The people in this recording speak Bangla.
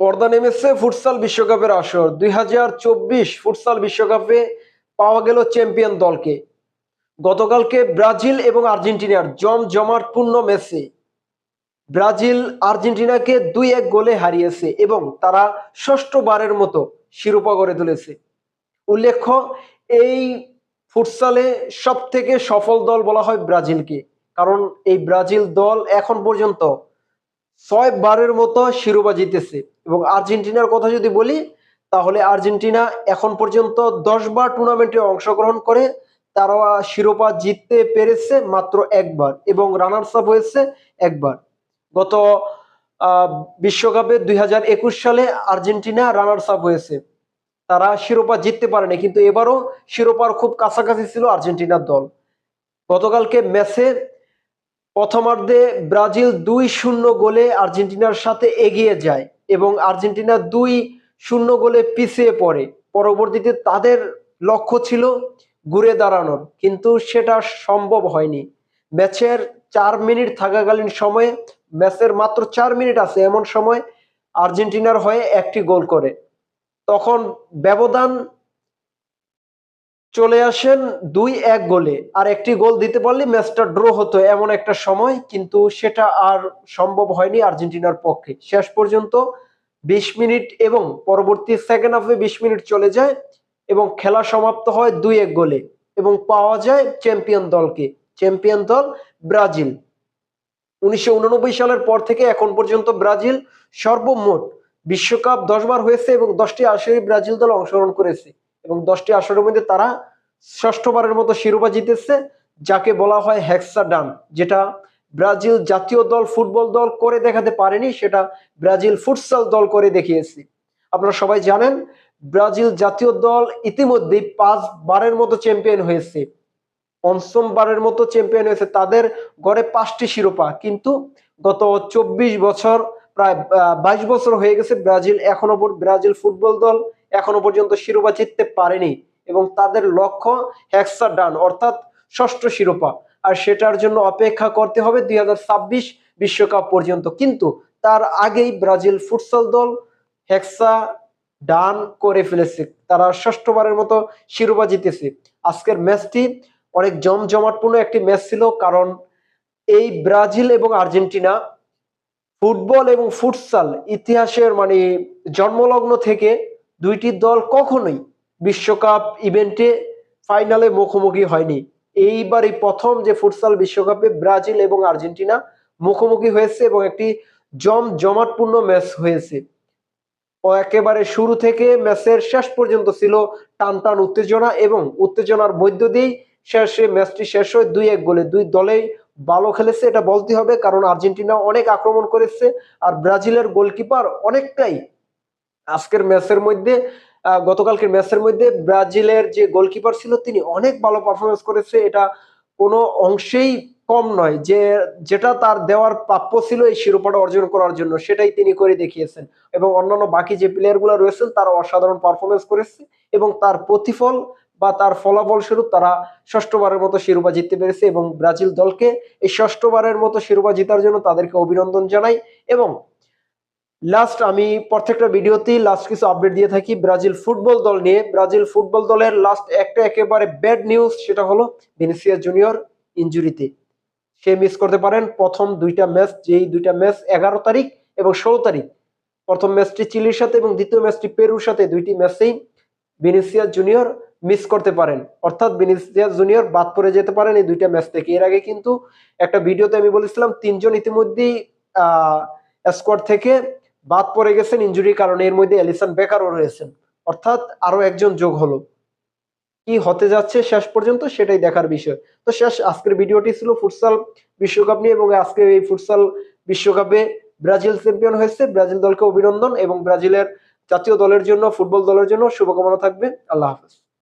পর্দা নেমেছে ফুটসাল বিশ্বকাপের আসর। দুই হাজার চব্বিশ ফুটসাল বিশ্বকাপে পাওয়া গেল চ্যাম্পিয়ন দলকে। গতকালকে ব্রাজিল এবং আর্জেন্টিনার জম জমাটপূর্ণ ম্যাচে ব্রাজিল আর্জেন্টিনাকে দুই এক গোলে হারিয়েছে এবং তারা ষষ্ঠবারের মতো শিরোপা গড়ে তুলেছে। উল্লেখ্য, এই ফুটসালে সব থেকে সফল দল বলা হয় ব্রাজিলকে, কারণ এই ব্রাজিল দল এখন পর্যন্ত ছয় বারের মতো শিরোপা জিতেছে। এবং আর্জেন্টিনার কথা যদি বলি, তাহলে আর্জেন্টিনা এখন পর্যন্ত দশ বার টুর্নামেন্টে অংশগ্রহণ করে তারা শিরোপা জিততে পেরেছে মাত্র একবার এবং রানার্স আপ হয়েছে একবার। গত বিশ্বকাপে দুই হাজার একুশ সালে আর্জেন্টিনা রানার্স আপ হয়েছে। তারা শিরোপা জিততে পারেনি, কিন্তু এবারও শিরোপার খুব কাছাকাছি ছিল আর্জেন্টিনার দল। গতকালকে ম্যাচে প্রথমার্ধে ব্রাজিল দুই শূন্য গোলে আর্জেন্টিনার সাথে এগিয়ে যায় এবং আর্জেন্টিনা দুই শূন্য গোলে পিছিয়ে পড়ে। পরবর্তীতে তাদের লক্ষ্য ছিল ঘুরে দাঁড়ানোর, কিন্তু সেটা সম্ভব হয়নি। ম্যাচের চার মিনিট থাকাকালীন সময়ে, ম্যাচের মাত্র চার মিনিট আছে এমন সময় আর্জেন্টিনার হয়ে একটি গোল করে। তখন ব্যবধান চলে আসেন দুই এক গোলে। আর একটি গোল দিতে পারলে ম্যাচটা ড্র হতো এমন একটা সময়, কিন্তু সেটা আর সম্ভব হয়নি আর্জেন্টিনার পক্ষে। শেষ পর্যন্ত বিশ মিনিট এবং পরবর্তী সেকেন্ড হাফে বিশ মিনিট চলে যায় এবং খেলা সমাপ্ত হয় দুই এক গোলে এবং পাওয়া যায় চ্যাম্পিয়ন দলকে। চ্যাম্পিয়ন দল ব্রাজিল। উনিশশো উননব্বই সালের পর থেকে এখন পর্যন্ত ব্রাজিল সর্বমোট বিশ্বকাপ দশবার হয়েছে এবং দশটি আসরে ব্রাজিল দল অংশগ্রহণ করেছে। এবং দশটি আসরের মধ্যে তারা ষষ্ঠবারের মতো শিরোপা জিতেছে, যাকে বলা হয় হেক্সাডান, যেটা ব্রাজিল জাতীয় দল, ফুটবল দল করে দেখাতে পারেনি, সেটা ব্রাজিল ফুটসাল দল করে দেখিয়েছে। আপনারা সবাই জানেন, ব্রাজিল জাতীয় দল ইতিমধ্যেই পাঁচ বারের মতো চ্যাম্পিয়ন হয়েছে। পঞ্চম বারের মতো চ্যাম্পিয়ন হয়েছে তাদের গড়ে পাঁচটি শিরোপা, কিন্তু গত চব্বিশ বছর, প্রায় বাইশ বছর হয়ে গেছে ব্রাজিল এখনও ব্রাজিল ফুটবল দল এখনও পর্যন্ত শিরোপা জিততে পারেনি এবং তাদের লক্ষ্য হ্যাক্সা ডান অর্থাৎ ষষ্ঠ শিরোপা। আর সেটার জন্য অপেক্ষা করতে হবে দুই বিশ্বকাপ পর্যন্ত। কিন্তু তার আগেই ব্রাজিল ফুটসল দল হেক্সা ডান করে ফেলেছে। তারা ষষ্ঠবারের মতো শিরোপা জিতেছে। আজকের ম্যাচটি অনেক জমজমাটপূর্ণ একটি ম্যাচ ছিল, কারণ এই ব্রাজিল এবং আর্জেন্টিনা ফুটবল এবং ফুটসাল ইতিহাসের মানে জন্মলগ্ন থেকে দুইটি দল কখনোই বিশ্বকাপ ইভেন্টে ফাইনালে মুখোমুখি হয়নি। এইবারই প্রথম যে ফুটসাল বিশ্বকাপে ব্রাজিল এবং আর্জেন্টিনা মুখোমুখি হয়েছে এবং একটি জম জমাটপূর্ণ ম্যাচ হয়েছে। ও একেবারে শুরু থেকে ম্যাচের শেষ পর্যন্ত ছিল টান টান উত্তেজনা এবং উত্তেজনার মধ্য দিয়েই শেষে ম্যাচটি শেষ হয় দুই এক গোলে। দুই দলেই ভালো খেলেছে, এটা বলতে হবে, কারণ আর্জেন্টিনা অনেক আক্রমণ করেছে আর ব্রাজিলের গোলকিপার অনেকটাই আজকের ম্যাচের মধ্যে গতকালকের ম্যাচের মধ্যে ব্রাজিলের যে গোলকিপার ছিল, তিনি অনেক ভালো পারফরমেন্স করেছে। এটা কোনো অংশেই কম নয়। যে, যেটা তার দেওয়ার প্রাপ্য ছিল এই শিরোপাটা অর্জন করার জন্য, সেটাই তিনি করে দেখিয়েছেন। এবং অন্যান্য বাকি যে প্লেয়ারগুলো রয়েছেন তারা অসাধারণ পারফরমেন্স করেছে এবং তার প্রতিফল বা তার ফলাফল স্বরূপ তারা ষষ্ঠবারের মতো শিরোপা জিততে পেরেছে এবং ব্রাজিল দলকে এই ষষ্ঠবারের মতো শিরোপা জেতার জন্য তাদেরকে অভিনন্দন জানাই এবং লাস্ট আমি প্রত্যেকটা ভিডিওতেই লাস্ট কিছু আপডেট দিয়ে থাকি। ব্রাজিল ফুটবল দল নিয়ে। ব্রাজিল ফুটবল দলের লাস্ট একটা একেবারে ব্যাড নিউজ সেটা হলো ভিনিসিয়া জুনিয়র ইনজুরিতে। সে মিস করতে পারেন। প্রথম দুইটা ম্যাচ যেই দুইটা ম্যাচ এগারো তারিখ এবং ষোলো তারিখ। প্রথম ম্যাচটি চিলির সাথে এবং দ্বিতীয় ম্যাচটি পেরুর সাথে দুইটি ম্যাচেই ভিনিসিয়া জুনিয়র মিস করতে পারেন। অর্থাৎ ভিনিসিয়া জুনিয়র বাদ পড়ে যেতে পারেন এই দুইটা ম্যাচ থেকে। এর আগে কিন্তু একটা ভিডিওতে আমি বলেছিলাম, তিনজন ইতিমধ্যেই স্কোয়াড থেকে বাদ পড়ে গেছেন ইনজুরির কারণে। এর মধ্যে এলিসন বেকারও রয়েছেন। অর্থাৎ আরও একজন যোগ হলো। কি হতে যাচ্ছে শেষ পর্যন্ত সেটাই দেখার বিষয়। তো শেষ, আজকের ভিডিওটি ছিল ফুটসাল বিশ্বকাপ নিয়ে এবং আজকে এই ফুটসাল বিশ্বকাপে ব্রাজিল চ্যাম্পিয়ন হয়েছে। ব্রাজিল দলকে অভিনন্দন এবং ব্রাজিলের জাতীয় দলের জন্য, ফুটবল দলের জন্য শুভকামনা থাকবে। আল্লাহ হাফেজ।